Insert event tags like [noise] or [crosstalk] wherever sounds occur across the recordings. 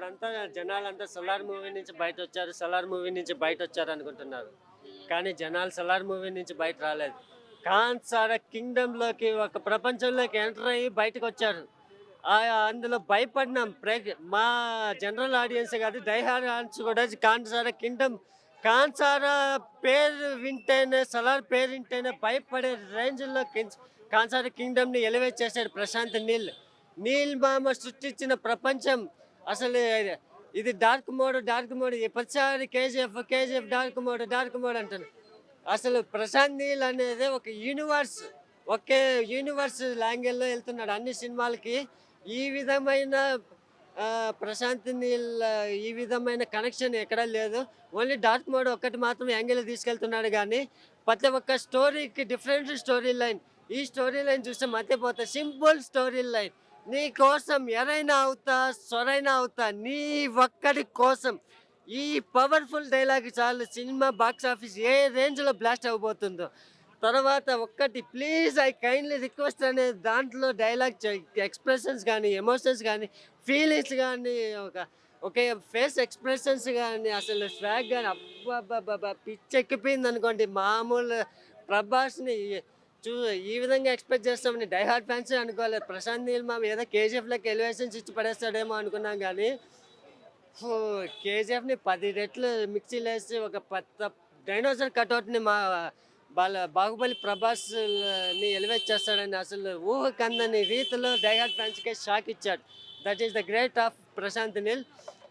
ఇప్పుడంతా జనాలంతా సలార్ మూవీ నుంచి బయట వచ్చారు సలార్ మూవీ నుంచి బయట వచ్చారు అనుకుంటున్నారు. కానీ జనాలు సలార్ మూవీ నుంచి బయట రాలేదు. కాన్సార కింగ్డమ్లోకి ఒక ప్రపంచంలోకి ఎంటర్ అయ్యి బయటకు వచ్చారు అందులో భయపడినాం. ప్రే మా జనరల్ ఆడియన్స్ కాదు డైహార్ ఆడియన్స్ కూడా కాన్సార కింగ్డమ్ కాన్సారా పేరు వింటేనే సలార్ పేరు వింటేనే భయపడే రేంజ్లో కాన్సార కింగ్డమ్ని ఎలివేట్ చేశాడు ప్రశాంత్ నీల్. నీల్ మామ సృష్టించిన ప్రపంచం అసలు ఇది డార్క్ మోడ్ డార్క్ మోడ్. ప్రతిసారి KGF KGF dark mode dark mode అంటాను అసలు ప్రశాంత్ నీల్ అనేది ఒక యూనివర్స్ ఒకే యూనివర్స్ లాంగ్వేజ్లో వెళ్తున్నాడు. అన్ని సినిమాలకి ఈ విధమైన ప్రశాంత్ నీల్ ఈ విధమైన కనెక్షన్ ఎక్కడా లేదు. ఓన్లీ డార్క్ మోడ్ ఒక్కటి మాత్రం యాంగిల్ తీసుకెళ్తున్నాడు కానీ ప్రతి ఒక్క స్టోరీకి డిఫరెంట్ స్టోరీ లైన్ ఈ స్టోరీ లైన్ చూస్తే మధ్యపోతా సింపుల్ స్టోరీ లైన్ నీ కోసం ఎరైనా అవుతా సొరైనా అవుతా నీ ఒక్కడి కోసం. ఈ పవర్ఫుల్ డైలాగ్ చాలు సినిమా బాక్స్ ఆఫీస్ ఏ రేంజ్లో బ్లాస్ట్ అవ్వబోతుందో. తర్వాత ఒక్కటి ప్లీజ్ ఐ కైండ్లీ రిక్వెస్ట్ అనే దాంట్లో డైలాగ్ ఎక్స్ప్రెషన్స్ కానీ ఎమోషన్స్ కానీ ఫీలింగ్స్ కానీ ఒక ఒకే ఫేస్ ఎక్స్ప్రెషన్స్ కానీ అసలు స్వాగ్ కానీ అబ్బాబ్బాబ్బా పిచ్చెక్కిపోయింది అనుకోండి మామూలు ప్రభాస్ని చూ ఈ విధంగా ఎక్స్పెక్ట్ చేస్తామని డైహార్డ్ ఫ్యాన్స్ అనుకోలేదు. ప్రశాంత్ నీల్ మా ఏదో కేజీఎఫ్లోకి ఎలివేషన్స్ ఇచ్చి పడేస్తాడేమో అనుకున్నాం కానీ కేజీఎఫ్ని పది రెట్లు మిక్సీలు వేసి ఒక పెద్ద డైనోసార్ కట్అవుట్ని మా బాల బాహుబలి ప్రభాస్ని ఎలివేట్ చేస్తాడని అసలు ఊహ కందని రీతిలో డైహార్డ్ ఫ్యాన్స్కే షాక్ ఇచ్చాడు. That is the great of Prashanth Neel.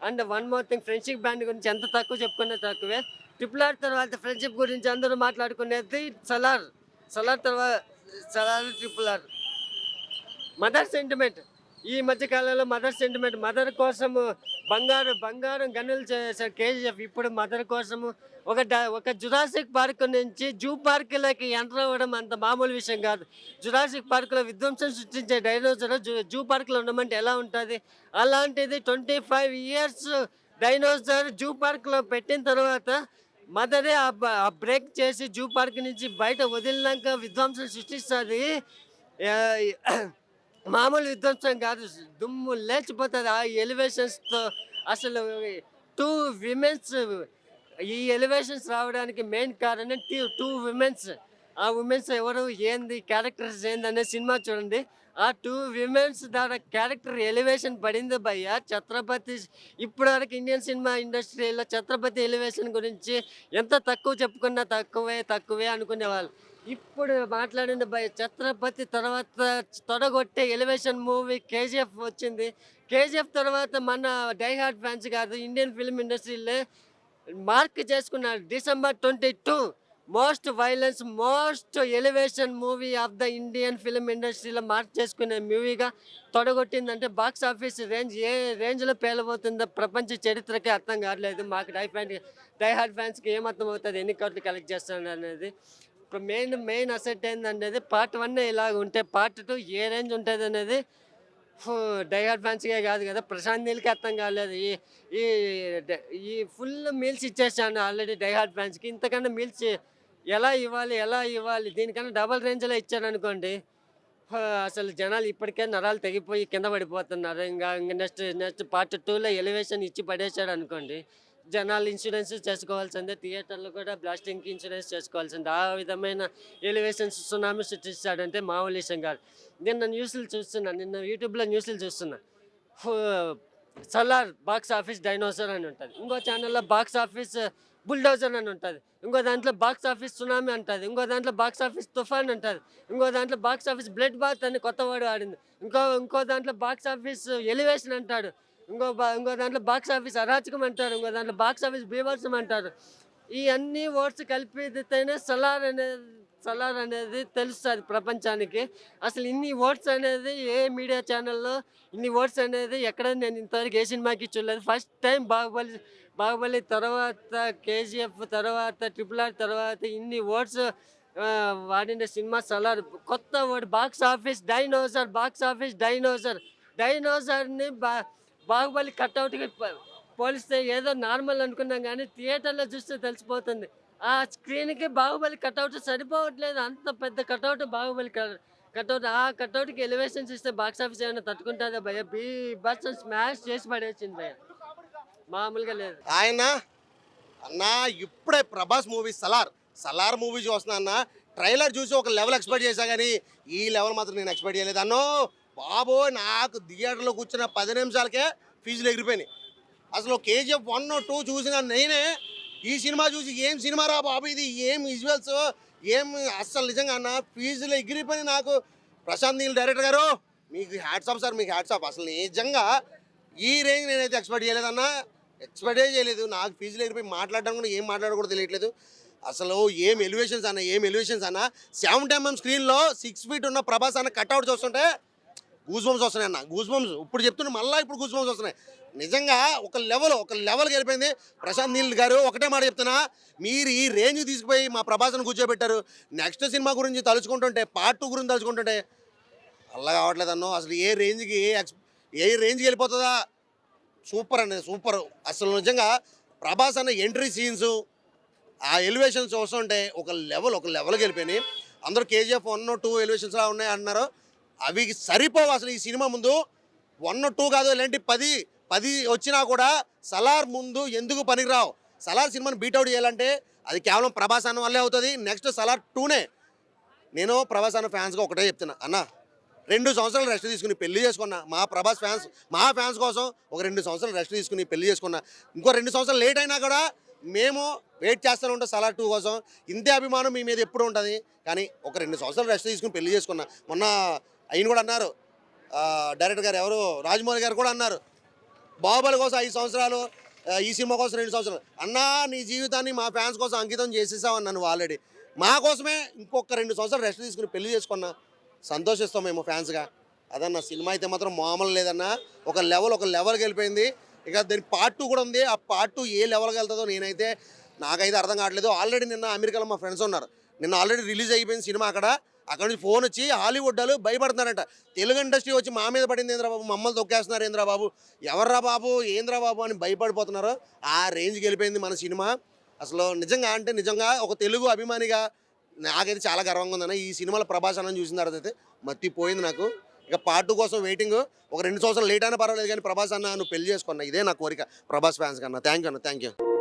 And one more thing friendship band గురించి ఎంత తక్కువ చెప్పుకున్నా తక్కువే. ట్రిపుల్ ఆర్ తర్వాత ఫ్రెండ్షిప్ గురించి అందరూ మాట్లాడుకునేది సలార్ సలార్ తర్వాత Salaar triple R mother sentiment ఈ మధ్య కాలంలో మదర్ సెంటిమెంట్ మదర్ కోసము బంగారు బంగారం గనులు చేశారు కేజీఎఫ్ ఇప్పుడు మదర్ కోసము ఒక డ- ఒక జురాసిక్ పార్క్ నుంచి జూ పార్క్లోకి ఎంటర్ అవ్వడం అంత మామూలు విషయం కాదు. జురాసిక్ పార్క్లో విధ్వంసం సృష్టించే డైనోసర్ జూ జూ పార్క్లో ఉండమంటే ఎలా ఉంటుంది? అలాంటిది twenty five years dinosaur zoo పార్క్లో పెట్టిన తర్వాత మదరే ఆ ఆ బ్రేక్ చేసి జూ పార్క్ నుంచి బయట వదిలినాక విధ్వంసం సృష్టిస్తుంది. [clears throat] మామూలు విధ్వంసం కాదు. దుమ్ము లేచిపోతుంది. ఆ ఎలివేషన్స్తో అసలు టూ విమెన్స్ ఈ ఎలివేషన్స్ రావడానికి మెయిన్ కారణం టూ టూ విమెన్స్. ఆ ఉమెన్స్ ఎవరు ఏంది క్యారెక్టర్స్ ఏంది అనే సినిమా చూడండి. ఆ టూ విమెన్స్ ద్వారా క్యారెక్టర్ ఎలివేషన్ పడింది భయ్య. ఛత్రపతి ఇప్పటివరకు ఇండియన్ సినిమా ఇండస్ట్రీలో ఛత్రపతి ఎలివేషన్ గురించి ఎంత తక్కువ చెప్పుకున్నా తక్కువే తక్కువే అనుకునేవాళ్ళు. ఇప్పుడు మాట్లాడిన భయ ఛత్రపతి తర్వాత తొడగొట్టే ఎలివేషన్ మూవీ కేజీఎఫ్ వచ్చింది. కేజీఎఫ్ తర్వాత మన డైహార్డ్ ఫ్యాన్స్ కాదు ఇండియన్ ఫిల్మ్ ఇండస్ట్రీలో మార్క్ చేసుకున్నారు. December twenty two most violence most elevation movie of the Indian film ఇండస్ట్రీలో మార్క్ చేసుకునే మూవీగా తొడగొట్టిందంటే బాక్స్ ఆఫీస్ రేంజ్ ఏ రేంజ్లో పేలబోతుందో ప్రపంచ చరిత్రకే అర్థం కావట్లేదు. మాకు డై ఫ్యాన్ డై హార్డ్ ఫ్యాన్స్కి ఏం అవుతుంది ఎన్ని కోట్లు కలెక్ట్ చేస్తాను అనేది. ఇప్పుడు మెయిన్ మెయిన్ అసెట్ ఏంటనేది పార్ట్ వన్ ఇలాగ ఉంటే పార్ట్ టూ ఏ రేంజ్ ఉంటుంది అనేది డైహార్డ్ ఫ్యాన్స్కే కాదు కదా ప్రశాంత్ నీల్కి అర్థం కాలేదు. ఈ ఈ ఈ ఫుల్ మీల్స్ ఇచ్చేసాను ఆల్రెడీ డైహార్డ్ ఫ్యాన్స్కి. ఇంతకన్నా మీల్స్ ఎలా ఇవ్వాలి ఎలా ఇవ్వాలి? దీనికన్నా డబల్ రేంజ్లో ఇచ్చాడనుకోండి అసలు జనాలు ఇప్పటికే నరాలు తెగిపోయి కింద పడిపోతున్నారు. ఇంకా ఇంకా నెక్స్ట్ నెక్స్ట్ పార్ట్ టూలో ఎలివేషన్ ఇచ్చి పడేశాడు అనుకోండి. జనాలు ఇన్సూరెన్స్ చేసుకోవాల్సిందే థియేటర్లో కూడా బ్లాస్టింగ్కి ఇన్సూరెన్స్ చేసుకోవాల్సిందే. ఆ విధమైన ఎలివేషన్స్ సునామీ సృష్టిస్తాడంటే మామూలు విషయం కాదు. నిన్న న్యూస్లు చూస్తున్నా నిన్న యూట్యూబ్లో న్యూస్లు చూస్తున్నా. సలార్ బాక్స్ ఆఫీస్ డైనోసర్ అని ఉంటుంది. ఇంకో ఛానల్లో బాక్స్ ఆఫీస్ బుల్డోజర్ అని ఉంటుంది ఇంకో దాంట్లో బాక్స్ ఆఫీస్ సునామీ అంటుంది. ఇంకో దాంట్లో బాక్స్ ఆఫీస్ తుఫాన్ అంటుంది. ఇంకో దాంట్లో బాక్స్ ఆఫీస్ బ్లడ్ బాత్ అని కొత్త ఆడింది ఇంకో ఇంకో దాంట్లో బాక్స్ ఆఫీస్ ఎలివేషన్ అంటాడు. ఇంకో బా ఇంకో దాంట్లో బాక్స్ ఆఫీస్ అరాచకం అంటారు. ఇంకో దాంట్లో బాక్స్ ఆఫీస్ బీభత్సం అంటారు. ఈ అన్ని వర్డ్స్ కలిపితేనే సలార్ అనేది సలార్ అనేది తెలుస్తుంది ప్రపంచానికి. అసలు ఇన్ని ఓట్స్ అనేది ఏ మీడియా ఛానల్లో ఇన్ని ఓట్స్ అనేది ఎక్కడ నేను ఇంతవరకు ఏ సినిమాకి చూడలేదు. ఫస్ట్ టైం బాహుబలి బాహుబలి తర్వాత కేజీఎఫ్ తర్వాత ట్రిపుల్ ఆర్ తర్వాత ఇన్ని ఓట్స్ వాడిన సినిమా సలార్ కొత్త ఓడి box office dinosaur box office dinosaur. డైనోసర్ని బా బాహుబలి కట్అవుట్కి పోలిస్తే ఏదో నార్మల్ అనుకున్నాం కానీ థియేటర్లో చూస్తే తెలిసిపోతుంది. ఆ స్క్రీన్కి బాహుబలి కట్అవుట్ సరిపోవట్లేదు. అంత పెద్ద కట్అవుట్ బాహుబలి కట్అవుట్ ఆ కట్అవుట్కి ఎలివేషన్స్ ఇస్తే బాక్స్ ఆఫీస్ ఏమైనా తట్టుకుంటుందా భయ బీ బస్ స్మాష్ చేసి పడేసింది భయ మామూలుగా లేదు. ఆయన అన్నా ఇప్పుడే ప్రభాస్ మూవీ సలార్. సలార్ మూవీ చూస్తున్నా ట్రైలర్ చూసి ఒక లెవెల్ ఎక్స్పెక్ట్ చేశా కానీ ఈ లెవెల్ మాత్రం నేను ఎక్స్పెక్ట్ చేయలేదు. అన్నో బాబో నాకు థియేటర్లో కూర్చున్న పది నిమిషాలకే ఫీజులు ఎగిరిపోయినాయి. అసలు కేజీఎఫ్ వన్ టూ చూసిన నేనే ఈ సినిమా చూసి ఏం సినిమా రా బాబు ఇది? ఏం విజువల్స్ ఏం అస్సలు నిజంగా అన్న ఫీజులు ఎగిరిపోయి నాకు. ప్రశాంత్ నీల్ డైరెక్టర్ గారు మీకు హ్యాట్స్ ఆఫ్ సార్ మీకు హ్యాట్సాప్ ఆఫ్ అసలు నిజంగా ఈ రేంజ్ నేనైతే ఎక్స్పెక్ట్ చేయలేదన్నా ఎక్స్పెక్టే చేయలేదు. నాకు ఫీజులు ఎగిరిపోయి మాట్లాడడం కూడా ఏం మాట్లాడకూడదు తెలియట్లేదు. అసలు ఏం ఎలివేషన్స్ అన్న ఏం ఎలివేషన్స్ అన్న? సెవెంటీ ఎంఎం స్క్రీన్లో సిక్స్ ఫీట్ ఉన్న ప్రభాస్ అన్న కట్అవుట్ చూస్తుంటే గూస్ బంప్స్ వస్తున్నాయి అన్న. గూస్ బంప్స్ ఇప్పుడు చెప్తున్నా మళ్ళీ ఇప్పుడు గూస్ బంప్స్ వస్తున్నాయి. నిజంగా ఒక లెవెల్ ఒక లెవెల్కి వెళ్ళిపోయింది ప్రశాంత్ నీల్ గారు. ఒకటే మాట చెప్తున్నా. మీరు ఈ రేంజ్ తీసుకుపోయి మా ప్రభాస్ని కూర్చోబెట్టారు. నెక్స్ట్ సినిమా గురించి తలుచుకుంటుంటే పార్ట్ టూ గురించి తలుచుకుంటుంటే అలా కావట్లేదు అన్నో. అసలు ఏ రేంజ్కి ఏ ఎక్స్ ఏ రేంజ్కి వెళ్ళిపోతుందా? సూపర్ అండి సూపర్. అసలు నిజంగా ప్రభాస్ అన్న ఎంట్రీ సీన్స్ ఆ ఎలివేషన్స్ వస్తుంటే ఒక లెవెల్ ఒక లెవెల్కి వెళ్ళిపోయినాయి. అందరూ కేజీఎఫ్ వన్ టూ ఎలివేషన్స్లా ఉన్నాయి అంటున్నారు. అవి సరిపోవు అసలు ఈ సినిమా ముందు. వన్ టూ కాదు ఇలాంటి పది పది వచ్చినా కూడా సలార్ ముందు ఎందుకు పనికిరావు? సలార్ సినిమాని బీటౌట్ చేయాలంటే అది కేవలం ప్రభాస్ అన్న వల్లే అవుతుంది. నెక్స్ట్ సలార్ టూనే నేను ప్రభాస్ అన్న ఫ్యాన్స్గా ఒకటే చెప్తున్నా. అన్న రెండు సంవత్సరాలు రెస్ట్ తీసుకుని పెళ్ళి చేసుకున్నా. మా ప్రభాస్ ఫ్యాన్స్ మా ఫ్యాన్స్ కోసం ఒక రెండు సంవత్సరాలు రెస్ట్ తీసుకుని పెళ్ళి చేసుకున్నా. ఇంకో రెండు సంవత్సరాలు లేట్ అయినా కూడా మేము వెయిట్ చేస్తూనే ఉంటాం సలార్ టూ కోసం. ఇంతే అభిమానం మీ మీద ఎప్పుడు ఉంటుంది. కానీ ఒక రెండు సంవత్సరాలు రెస్ట్ తీసుకుని పెళ్ళి చేసుకున్నా. మొన్న ఆయన కూడా అన్నారు. డైరెక్టర్ గారు ఎవరు? రాజమౌళి గారు కూడా అన్నారు. బాహుబలి కోసం ఐదు సంవత్సరాలు ఈ సినిమా కోసం రెండు సంవత్సరాలు. అన్నా నీ జీవితాన్ని మా ఫ్యాన్స్ కోసం అంకితం చేసేసావు అన్నాను ఆల్రెడీ. మా కోసమే ఇంకొక రెండు సంవత్సరాలు రెస్ట్ తీసుకుని పెళ్ళి చేసుకున్నా సంతోషిస్తాం మేము ఫ్యాన్స్గా. అదన్న సినిమా అయితే మాత్రం మామూలు లేదన్నా ఒక లెవెల్ ఒక లెవెల్కి వెళ్ళిపోయింది. ఇక దాని పార్ట్ టూ కూడా ఉంది. ఆ పార్ట్ టూ ఏ లెవెల్కి వెళ్తుందో నేనైతే నాకైతే అర్థం కావట్లేదు. ఆల్రెడీ నిన్న అమెరికాలో మా ఫ్రెండ్స్ ఉన్నారు. నిన్న ఆల్రెడీ రిలీజ్ అయిపోయింది సినిమా అక్కడ. అక్కడ నుంచి ఫోన్ వచ్చి హాలీవుడ్ వాళ్ళు భయపడుతున్నారంట. తెలుగు ఇండస్ట్రీ వచ్చి మా మీద పడింది ఏంద్రా బాబు? మమ్మల్ని తొక్కేస్తున్నారు ఏంద్రా బాబు? ఎవర్రా బాబు? ఏంద్రా బాబు? అని భయపడిపోతున్నారు. ఆ రేంజ్కి వెళ్ళిపోయింది మన సినిమా. అసలు నిజంగా అంటే నిజంగా ఒక తెలుగు అభిమానిగా నాకైతే చాలా గర్వంగా ఉందన్న. ఈ సినిమాలో ప్రభాస్ అన్న చూసిన తర్వాత అయితే మత్తిపోయింది నాకు. ఇక పార్ట్ టూ కోసం వెయిటింగ్ ఒక రెండు సంవత్సరాలు లేట్ అయినా పర్వాలేదు కానీ ప్రభాస్ అన్న నువ్వు పెళ్ళి చేసుకున్నా. ఇదే నా కోరిక. ప్రభాస్ ఫ్యాన్స్ కన్నా. థ్యాంక్ యూ అన్న. Thank you